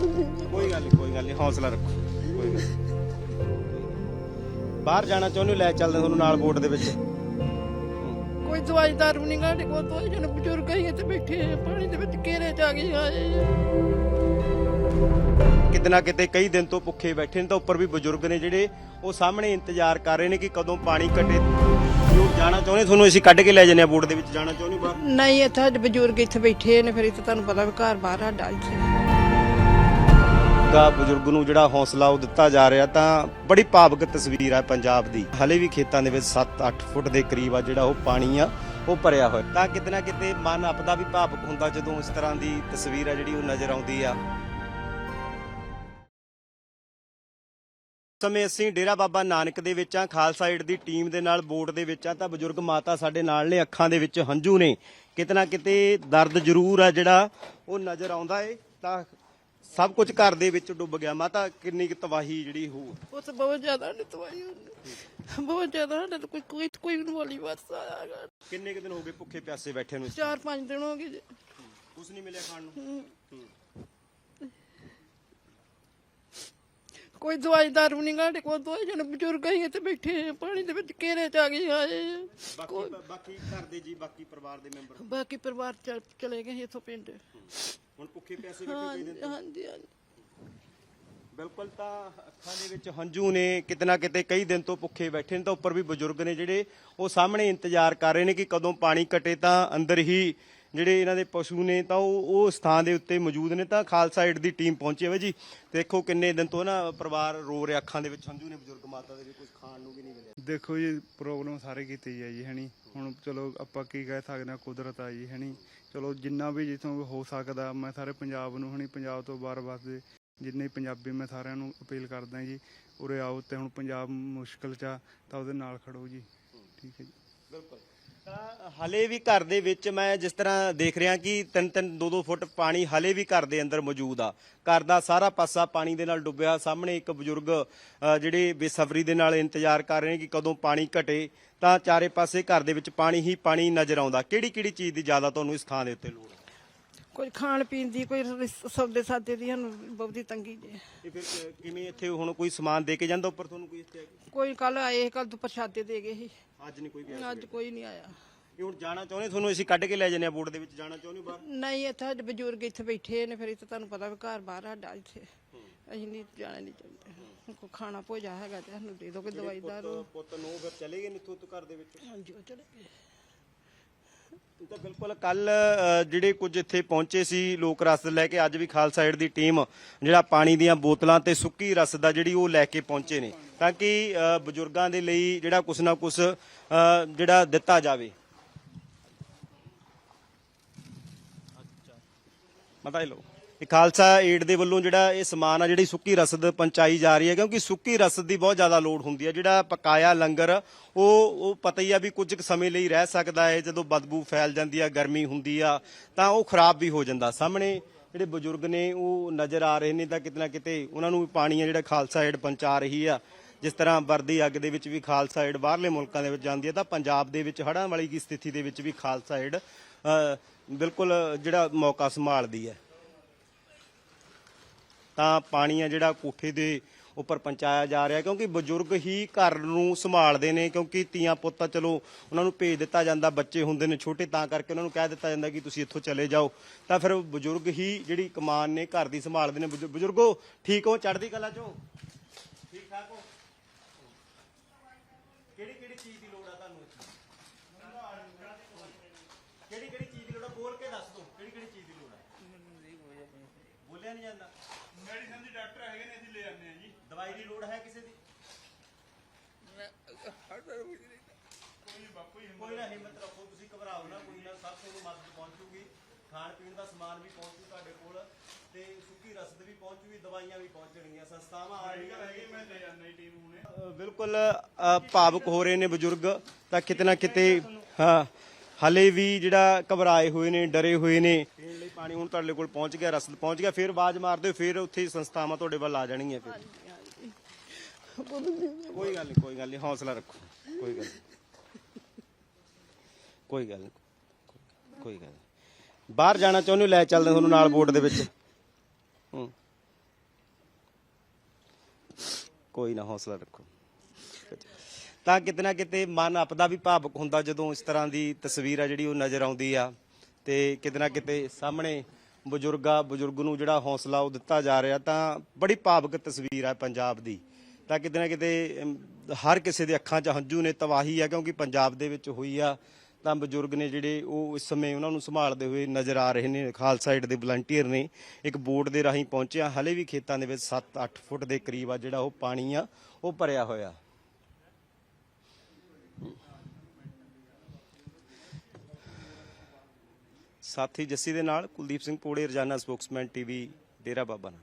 ਕੋਈ ਗੱਲ ਨਹੀਂ ਕੋਈ ਗੱਲ ਨਹੀਂ ਹੌਸਲਾ ਰੱਖੋ ਕੋਈ ਗੱਲ ਨੀ। ਬਾਹਰ ਜਾਣਾ ਚਾਹੁੰਦੇ ਹੋ ਲੈ ਚੱਲਦੇ ਤੁਹਾਨੂੰ ਨਾਲ ਬੋਟ ਦੇ ਵਿੱਚ ਕੋਈ ਦਵਾਈ ਦਾਰੂ ਨਹੀਂ ਸਾਡੇ ਕੋਲ ਤੋਂ ਜਨ ਬਜ਼ੁਰਗ ਹੀ ਇੱਥੇ ਬੈਠੇ ਆ ਪਾਣੀ ਦੇ ਵਿੱਚ ਘੇਰੇ ਚ ਆ ਗਏ ਆਏ ਆ। ਕਿਤੇ ਨਾ ਕਿਤੇ ਕਈ ਦਿਨ ਤੋਂ ਭੁੱਖੇ ਬੈਠੇ ਨੇ ਤਾਂ ਉੱਪਰ ਵੀ ਬਜ਼ੁਰਗ ਨੇ ਜਿਹੜੇ ਉਹ ਸਾਹਮਣੇ ਇੰਤਜ਼ਾਰ ਕਰ ਰਹੇ ਨੇ ਕਿ ਕਦੋਂ ਪਾਣੀ ਘਟੇ ਜੋ ਜਾਣਾ ਚਾਹੁੰਦੇ ਤੁਹਾਨੂੰ ਅਸੀਂ ਕੱਢ ਕੇ ਲੈ ਜਾਂਦੇ ਆ ਬੋਟ ਦੇ ਵਿੱਚ ਜਾਣਾ ਚਾਹੁੰਦੇ ਹੋ ਬਾਹਰ ਨਹੀਂ ਇੱਥੇ ਸਾਡੇ ਬਜ਼ੁਰਗ ਇੱਥੇ ਬੈਠੇ ਨੇ ਫਿਰ ਇੱਥੇ ਤੁਹਾਨੂੰ ਪਤਾ ਵੀ ਘਰ ਬਾਹਰ ਸਾਡਾ ਇੱਥੇ ਦਾ ਬਜ਼ੁਰਗ ਨੂੰ ਜਿਹੜਾ ਹੌਸਲਾ ਉਹ ਦਿੱਤਾ ਜਾ ਰਿਹਾ ਤਾਂ ਬੜੀ ਭਾਵਕ ਤਸਵੀਰ ਹੈ ਪੰਜਾਬ ਦੀ। ਹਲੇ ਵੀ ਖੇਤਾਂ ਦੇ ਵਿੱਚ 7-8 ਫੁੱਟ ਦੇ ਕਰੀਬ ਆ ਜਿਹੜਾ ਉਹ ਪਾਣੀ ਆ, ਉਹ ਭਰਿਆ ਹੋਇਆ। ਤਾਂ ਕਿਤੇ ਨਾ ਕਿਤੇ ਮਨ ਆਪਦਾ ਵੀ ਭਾਵਕ ਹੁੰਦਾ ਜਦੋਂ ਇਸ ਤਰ੍ਹਾਂ ਦੀ ਤਸਵੀਰ ਆ ਜਿਹੜੀ ਉਹ ਨਜ਼ਰ ਆਉਂਦੀ ਆ। ਸਮੇਂ ਅਸੀਂ ਡੇਰਾ ਬਾਬਾ ਨਾਨਕ ਦੇ ਵਿੱਚ ਆ, ਖਾਲਸਾ ਏਡ ਦੀ ਟੀਮ ਦੇ ਨਾਲ ਬੋਟ ਦੇ ਵਿੱਚ ਆ, ਤਾਂ ਬਜ਼ੁਰਗ ਮਾਤਾ ਸਾਡੇ ਨਾਲ ਨੇ, ਅੱਖਾਂ ਦੇ ਵਿੱਚ ਹੰਝੂ ਨੇ। ਕਿਤੇ ਨਾ ਕਿਤੇ ਦਰਦ ਜ਼ਰੂਰ ਆ ਜਿਹੜਾ ਉਹ ਨਜ਼ਰ ਆਉਂਦਾ ਏ, ਤਾਂ ਸਭ ਕੁਝ ਘਰ ਦੇ ਵਿੱਚ ਡੁੱਬ ਗਿਆ। ਮਾਤਾ ਕਿੰਨੀ ਕੁ ਤਬਾਹੀ ਜਿਹੜੀ ਹੋ? ਤਾਂ ਬਹੁਤ ਜ਼ਿਆਦਾ ਨੇ ਦਵਾਈ ਹੁੰਦੀ ਬਹੁਤ ਜ਼ਿਆਦਾ ਸਾਡੇ ਤਾਂ ਕੋਈ ਕੋਈ ਕੋਈ ਵੀ ਵਾਲੀ ਵਾਸ ਆਇਆ ਕਿੰਨੇ ਕੁ ਦਿਨ ਹੋ ਗਏ ਭੁੱਖੇ ਪਿਆਸੇ ਬੈਠੇ ਨੂੰ ਚਾਰ ਪੰਜ ਦਿਨ ਹੋ ਗਏ ਜੀ। ਕੁਝ ਨਹੀਂ ਮਿਲਿਆ ਖਾਣ ਨੂੰ? ਕੋਈ ਦਵਾਈ ਦਾਰੂ ਨਹੀਂ ਸਾਡੇ ਕੋਲ ਤੋਂ ਜਨ ਬਜ਼ੁਰਗ ਹੀ ਇੱਥੇ ਬੈਠੇ ਆ ਪਾਣੀ ਦੇ ਵਿੱਚ ਘੇਰੇ ਚ ਆ ਗਏ ਆਏ। ਆ। ਬਾਕੀ ਬਾਕੀ ਘਰ ਦੇ ਜੀ ਬਾਕੀ ਪਰਿਵਾਰ ਦੇ ਮੈਂਬਰ? ਬਾਕੀ ਪਰਿਵਾਰ ਚ- ਚਲੇ ਗਏ ਸੀ ਇੱਥੋਂ ਪਿੰਡ। ਹੁਣ ਭੁੱਖੇ ਪਿਆਸੇ ਬੈਠੇ ਹਾਂਜੀ ਹਾਂਜੀ ਬਿਲਕੁਲ ਤਾਂ ਅੱਖਾਂ ਦੇ ਵਿੱਚ ਹੰਝੂ ਨੇ ਕਿਤੇ ਨਾ ਕਿਤੇ ਕਈ ਦਿਨ ਤੋਂ ਭੁੱਖੇ ਬੈਠੇ ਨੇ ਤਾਂ ਉੱਪਰ ਵੀ ਬਜ਼ੁਰਗ ਨੇ ਜਿਹੜੇ ਉਹ ਸਾਹਮਣੇ ਇੰਤਜ਼ਾਰ ਕਰ ਰਹੇ ਨੇ ਕਿ ਕਦੋਂ ਪਾਣੀ ਘਟੇ ਤਾਂ ਅੰਦਰ ਹੀ ਜਿਹੜੇ ਇਹਨਾਂ ਦੇ ਪਸ਼ੂ ਨੇ ਤਾਂ ਉਹ ਉਹ ਸਥਾਨ ਦੇ ਉੱਤੇ ਮੌਜੂਦ ਨੇ ਤਾਂ ਖਾਲਸਾ ਏਡ ਦੀ ਟੀਮ ਪਹੁੰਚੀ ਹੋਈ ਜੀ। ਦੇਖੋ ਕਿੰਨੇ ਦਿਨ ਤੋਂ ਨਾ ਪਰਿਵਾਰ ਰੋ ਰਿਹਾ ਅੱਖਾਂ ਦੇ ਵਿੱਚ। ਹੰਝੂ ਨੇ ਬਜ਼ੁਰਗ ਮਾਤਾ ਦੇ ਵੀ ਕੁਝ ਖਾਣ ਨੂੰ ਵੀ ਨਹੀਂ ਮਿਲਿਆ। ਦੇਖੋ ਜੀ ਪ੍ਰੋਬਲਮ ਸਾਰੇ ਕੀਤੀ ਹੈ ਜੀ ਹਣੀ ਹੁਣ ਚਲੋ ਆਪਾਂ ਕੀ ਕਹਿ ਸਕਦੇ ਹਾਂ ਕੁਦਰਤ ਆ ਜੀ ਹਣੀ ਚਲੋ ਜਿੰਨਾ ਵੀ ਜਿੱਥੋਂ ਹੋ ਸਕਦਾ ਮੈਂ ਸਾਰੇ ਪੰਜਾਬ ਨੂੰ ਹਣੀ ਪੰਜਾਬ ਤੋਂ ਬਾਹਰ ਵਸਦੇ ਜਿੰਨੇ ਪੰਜਾਬੀ ਮੈਂ ਸਾਰਿਆਂ ਨੂੰ ਅਪੀਲ ਕਰਦਾ ਜੀ ਉਰੇ ਆਓ ਤੇ ਹੁਣ ਪੰਜਾਬ ਮੁਸ਼ਕਲ ਚ ਆ ਤਾਂ ਉਹਦੇ ਨਾਲ ਖੜੋ ਜੀ। ਠੀਕ ਹੈ ਜੀ। ਬਿਲਕੁਲ। ਹਲੇ ਵੀ ਘਰ ਦੇ ਵਿੱਚ ਮੈਂ ਜਿਸ ਤਰ੍ਹਾਂ ਦੇਖ ਰਿਹਾ ਕਿ ਤਿੰਨ ਤਿੰਨ ਦੋ ਦੋ ਫੁੱਟ ਪਾਣੀ ਹਲੇ ਵੀ ਘਰ ਦੇ ਅੰਦਰ ਮੌਜੂਦ ਆ। ਘਰ ਦਾ ਸਾਰਾ ਪਾਸਾ ਪਾਣੀ ਦੇ ਨਾਲ ਡੁੱਬਿਆ। ਸਾਹਮਣੇ ਇੱਕ ਬਜ਼ੁਰਗ ਅ, ਜਿਹੜੇ ਬੇਸਬਰੀ ਦੇ ਨਾਲ ਇੰਤਜ਼ਾਰ ਕਰ ਰਹੇ ਨੇ ਕਿ ਕਦੋਂ ਪਾਣੀ ਘਟੇ ਤਾਂ ਚਾਰੇ ਪਾਸੇ ਘਰ ਦੇ ਵਿੱਚ ਪਾਣੀ ਹੀ ਪਾਣੀ ਨਜ਼ਰ ਆਉਂਦਾ। ਕਿਹੜੀ ਕਿਹੜੀ ਚੀਜ਼ ਦੀ ਜ਼ਿਆਦਾ ਤੁਹਾਨੂੰ ਇਸ ਥਾਂ ਦੇ ਉੱਤੇ ਲੋੜ ਹੈ? ਕੋਈ ਖਾਣ ਪੀਣ ਦੀ ਕੋਈ ਰਿਸ- ਸੌਦੇ ਸਾਦੇ ਦੀ ਸਾਨੂੰ ਬਹੁਤੀ ਤੰਗੀ ਜੇ। ਇਹ ਫਿਰ ਕਿ- ਕਿਵੇਂ ਇੱਥੇ ਹੁਣ ਕੋਈ ਸਮਾਨ ਦੇ ਕੇ ਜਾਂਦਾ ਉੱਪਰ ਤੁਹਾਨੂੰ ਕੋਈ ਇੱਥੇ ਕੋਈ ਕੱਲ ਆਏ ਕੱਲ ਤੋਂ ਪ੍ਰਸ਼ਾਦੇ ਦੇ ਗਏ ਸੀ। ਅੱਜ ਨਹੀਂ ਕੋਈ ਗਿਆ ਅੱਜ ਕੋਈ ਨਹੀਂ ਆਇਆ। ਇਹ ਹੁਣ ਜਾਣਾ ਚਾਹੁੰਦੇ ਤੁਹਾਨੂੰ ਅਸੀਂ ਕੱਢ ਕੇ ਲੈ ਜਾਂਦੇ ਆ ਬੋਟ ਦੇ ਵਿੱਚ ਜਾਣਾ ਚਾਹੁੰਦੇ ਹੋ ਬਾਹਰ? ਨਹੀਂ ਇੱਥੇ ਸਾਡੇ ਬਜ਼ੁਰਗ ਇੱਥੇ ਬੈਠੇ ਨੇ ਫਿਰ ਇੱਥੇ ਤੁਹਾਨੂੰ ਪਤਾ ਵੀ ਘਰ ਬਾਹਰ ਸਾਡਾ ਇੱਥੇ। ਅਸੀਂ ਨਹੀਂ ਜਾਣਾ ਨਹੀਂ ਚਾਹੁੰਦੇ ਕੋਈ ਖਾਣਾ ਭੋਜਾ ਹੈਗਾ ਤੇ ਸਾਨੂੰ ਦੇ ਦਿਓ ਕੋਈ ਦਵਾਈ ਦਾਰੂ। ਪੁੱਤ ਨੂੰ ਫਿਰ ਚਲੇ ਗਏ ਨਿੱਥੋਂ ਤੋਂ ਘਰ ਦੇ ਵਿੱਚ? ਹਾਂਜੀ ਉਹ ਚਲੇ ਗਏ। ਤਾਂ ਬਿਲਕੁਲ ਕੱਲ ਜਿਹੜੇ ਕੁਝ ਇੱਥੇ ਪਹੁੰਚੇ ਸੀ ਲੋਕ ਰਸ ਲੈ ਕੇ ਅੱਜ ਵੀ ਖਾਲਸਾ ਏਡ ਦੀ ਟੀਮ ਜਿਹੜਾ ਪਾਣੀ ਦੀਆਂ ਬੋਤਲਾਂ ਤੇ ਸੁੱਕੀ ਰਸ ਦਾ ਜਿਹੜੀ ਉਹ ਲੈ ਕੇ ਪਹੁੰਚੇ ਨੇ। ਤਾਂ ਕਿ ਅ, ਬਜ਼ੁਰਗਾਂ ਦੇ ਲਈ ਜਿਹੜਾ ਕੁਛ ਨਾ ਕੁਛ ਅ, ਜਿਹੜਾ ਦਿੱਤਾ ਜਾਵੇ। ਮਤਾ ਲਓ। ਇਹ ਖਾਲਸਾ ਏਡ ਦੇ ਵੱਲੋਂ ਜਿਹੜਾ ਇਹ ਸਮਾਨ ਆ, ਜਿਹੜੀ ਸੁੱਕੀ ਰਸਦ ਪਹੁੰਚਾਈ ਜਾ ਰਹੀ ਹੈ, ਕਿਉਂਕਿ ਸੁੱਕੀ ਰਸਦ ਦੀ ਬਹੁਤ ਜ਼ਿਆਦਾ ਲੋੜ ਹੁੰਦੀ ਹੈ। ਜਿਹੜਾ ਪਕਾਇਆ ਲੰਗਰ, ਉਹ ਉਹ ਪਤਾ ਹੀ ਆ ਵੀ ਕੁਝ ਕੁ ਸਮੇਂ ਲਈ ਰਹਿ ਸਕਦਾ ਹੈ। ਜਦੋਂ ਬਦਬੂ ਫੈਲ ਜਾਂਦੀ ਆ, ਗਰਮੀ ਹੁੰਦੀ ਆ, ਤਾਂ ਉਹ ਖਰਾਬ ਵੀ ਹੋ ਜਾਂਦਾ। ਸਾਹਮਣੇ ਜਿਹੜੇ ਬਜ਼ੁਰਗ ਨੇ, ਉਹ ਨਜ਼ਰ ਆ ਰਹੇ ਨੇ ਤਾਂ ਕਿਤੇ ਨਾ ਕਿਤੇ ਉਹਨਾਂ ਨੂੰ ਵੀ ਪਾਣੀ ਆ ਜਿਹੜਾ ਖਾਲਸਾ ਏਡ ਪਹੁੰਚਾ ਰਹੀ ਆ। ਜਿਸ ਤਰ੍ਹਾਂ ਵਰਦੀ ਅੱਗ ਦੇ ਵਿੱਚ ਵੀ ਖਾਲਸਾ ਏਡ ਬਾਹਰਲੇ ਮੁਲਕਾਂ ਦੇ ਵਿੱਚ ਜਾਂਦੀ ਹੈ, ਤਾਂ ਪੰਜਾਬ ਦੇ ਵਿੱਚ ਹੜ੍ਹਾਂ ਵਾਲੀ ਕੀ ਸਥਿਤੀ ਦੇ ਵਿੱਚ ਵੀ ਖਾਲਸਾ ਏਡ ਬਿਲਕੁਲ ਜਿਹੜਾ ਮੌਕਾ ਸੰਭਾਲਦੀ ਹੈ। ਤਾਂ ਪਾਣੀ ਆ ਜਿਹੜਾ ਕੋਠੇ ਦੇ ਉੱਪਰ ਪਹੁੰਚਾਇਆ ਜਾ ਰਿਹਾ, ਕਿਉਂਕਿ ਬਜ਼ੁਰਗ ਹੀ ਘਰ ਨੂੰ ਸੰਭਾਲਦੇ ਨੇ, ਕਿਉਂਕਿ ਤੀਆਂ ਪੁੱਤ ਤਾਂ ਚਲੋ ਉਹਨਾਂ ਨੂੰ ਭੇਜ ਦਿੱਤਾ ਜਾਂਦਾ, ਬੱਚੇ ਹੁੰਦੇ ਨੇ ਛੋਟੇ, ਤਾਂ ਕਰਕੇ ਉਹਨਾਂ ਨੂੰ ਕਹਿ ਦਿੱਤਾ ਜਾਂਦਾ ਕਿ ਤੁਸੀਂ ਇੱਥੋਂ ਚਲੇ ਜਾਓ। ਤਾਂ ਫਿਰ ਬਜ਼ੁਰਗ ਹੀ ਜਿਹੜੀ ਕਮਾਨ ਨੇ ਘਰ ਦੀ ਸੰਭਾਲਦੇ ਨੇ, ਬਜ਼ੁ- ਬਜ਼ੁਰਗੋ, ਠੀਕ ਹੋ? ਚੜ੍ਹਦੀ ਕਲਾ ਚੋ ਠੀਕ ਠਾਕ ਹੋ ਕਿਹੜੀ ਕਿਹੜੀ ਚੀਜ਼ ਦੀ ਲੋੜ ਆ ਤੁਹਾਨੂੰ ਕਿਹੜੀ ਕਿਹੜੀ ਚੀਜ਼ ਦੀ ਲੋੜ ਆ ਬੋਲ ਕੇ ਦੱਸ ਦਿਓ ਕਿਹੜੀ ਕਿਹੜੀ ਚੀਜ਼ ਦੀ ਲੋੜ ਆ ਬੋਲਿਆ ਨਹੀਂ ਜਾਂਦਾ ਮੈਡੀਸਨ ਦੀ ਡਾਕਟਰ ਹੈਗੇ ਨੇ ਅਸੀਂ ਲੈ ਆਉਂਦੇ ਆ ਜੀ ਦਵਾਈ ਦੀ ਲੋੜ ਹੈ ਕਿਸੇ ਦੀ? ਕੋਈ ਨਾ ਹਿੰਮਤ ਰੱਖੋ। ਤੁਸੀਂ ਘਬਰਾਓ ਨਾ ਕੋਈ ਨਾ ਸਭ ਤੁਹਾਨੂੰ ਮਦਦ ਪਹੁੰਚੂਗੀ ਖਾਣ ਪੀਣ ਦਾ ਸਮਾਨ ਵੀ ਪਹੁੰਚੂ ਤੁਹਾਡੇ ਕੋਲ ਤੇ ਸੁੱਕੀ ਰਸਦ ਵੀ ਪਹੁੰਚੂਗੀ ਦਵਾਈਆਂ ਵੀ ਪਹੁੰਚਣਗੀਆਂ ਸੰਸਥਾਵਾਂ ਆ ਰਹੀਆਂ ਹੈਗੇ ਮੈਂ ਲੈ ਆਉਂਦਾ ਟੀਮ ਹੁਣੇ। ਅ, ਬਿਲਕੁਲ ਭਾਵੁਕ ਹੋ ਰਹੇ ਨੇ ਬਜ਼ੁਰਗ ਤਾਂ ਕਿਤੇ ਨਾ ਕਿਤੇ ਹਾਂ ਹਲੇ ਵੀ ਜਿਹੜਾ ਘਬਰਾਏ ਹੋਏ ਨੇ ਡਰੇ ਹੋਏ ਨੇ ਪੀਣ ਲਈ ਪਾਣੀ ਹੁਣ ਤੁਹਾਡੇ ਕੋਲ ਪਹੁੰਚ ਗਿਆ ਰਸਦ ਪਹੁੰਚ ਗਿਆ ਫਿਰ ਆਵਾਜ਼ ਮਾਰ ਦਿਓ ਫਿਰ ਉੱਥੇ ਸੰਸਥਾਵਾਂ ਤੁਹਾਡੇ ਵੱਲ ਆ ਜਾਣਗੀਆਂ ਫਿਰ। ਕੋਈ ਗੱਲ ਨਹੀਂ ਕੋਈ ਗੱਲ ਨਹੀਂ ਹੌਸਲਾ ਰੱਖੋ। ਕੋਈ ਗੱਲ ਨੀ। ਕੋਈ ਗੱਲ ਨੀ, ਕੋਈ ਗੱਲ ਨੀ। ਬਾਹਰ ਜਾਣਾ ਚਾਹੁੰਦੇ ਹੋ ਲੈ ਚੱਲਦੇ ਤੁਹਾਨੂੰ ਨਾਲ ਬੋਟ ਦੇ ਵਿੱਚ? ਹੂੰ। ਕੋਈ ਨਾ ਹੌਸਲਾ ਰੱਖੋ। ਤਾਂ ਕਿਤੇ ਨਾ ਕਿਤੇ ਮਨ ਆਪਦਾ ਵੀ ਭਾਵਕ ਹੁੰਦਾ ਜਦੋਂ ਇਸ ਤਰ੍ਹਾਂ ਦੀ ਤਸਵੀਰ ਆ ਜਿਹੜੀ ਉਹ ਨਜ਼ਰ ਆਉਂਦੀ ਆ। ਤੇ ਕਿਤੇ ਨਾ ਕਿਤੇ ਸਾਹਮਣੇ ਬਜ਼ੁਰਗਾ ਬਜ਼ੁਰਗ ਨੂੰ ਜਿਹੜਾ ਹੌਸਲਾ ਉਹ ਦਿੱਤਾ ਜਾ ਰਿਹਾ ਤਾਂ ਬੜੀ ਭਾਵਕ ਤਸਵੀਰ ਆ ਪੰਜਾਬ ਦੀ। ਤਾਂ ਕਿਤੇ ਨਾ ਕਿਤੇ ਹਰ ਕਿਸੇ ਦੇ ਅੱਖਾਂ 'ਚ ਹੰਝੂ ਨੇ, ਤਬਾਹੀ ਆ, ਕਿਉਂਕਿ ਪੰਜਾਬ ਦੇ ਵਿੱਚ ਹੋਈ ਆ। ਤਾਂ ਬਜ਼ੁਰਗ ਨੇ ਜਿਹੜੇ ਉਹ ਇਸ ਸਮੇਂ ਉਹਨਾਂ ਨੂੰ ਸੰਭਾਲਦੇ ਹੋਏ ਨਜ਼ਰ ਆ ਰਹੇ ਨੇ। ਖਾਲਸਾ ਏਡ ਦੇ ਵਲੰਟੀਅਰ ਨੇ ਇੱਕ ਬੋਟ ਦੇ ਰਾਹੀਂ ਪਹੁੰਚਿਆ। ਹਲੇ ਵੀ ਖੇਤਾਂ ਦੇ ਵਿੱਚ 7-8 ਫੁੱਟ ਦੇ ਕਰੀਬ ਆ ਜਿਹੜਾ ਉਹ ਪਾਣੀ ਆ, ਉਹ ਭਰਿਆ ਹੋਇਆ। ਸਾਥੀ ਜੱਸੀ ਦੇ ਨਾਲ ਕੁਲਦੀਪ ਸਿੰਘ ਪੋੜੇ, ਰਜਾਨਾ ਸਪੋਕਸਮੈਨ ਟੀਵੀ, ਡੇਰਾ ਬਾਬਾ ਨਾਨਕ।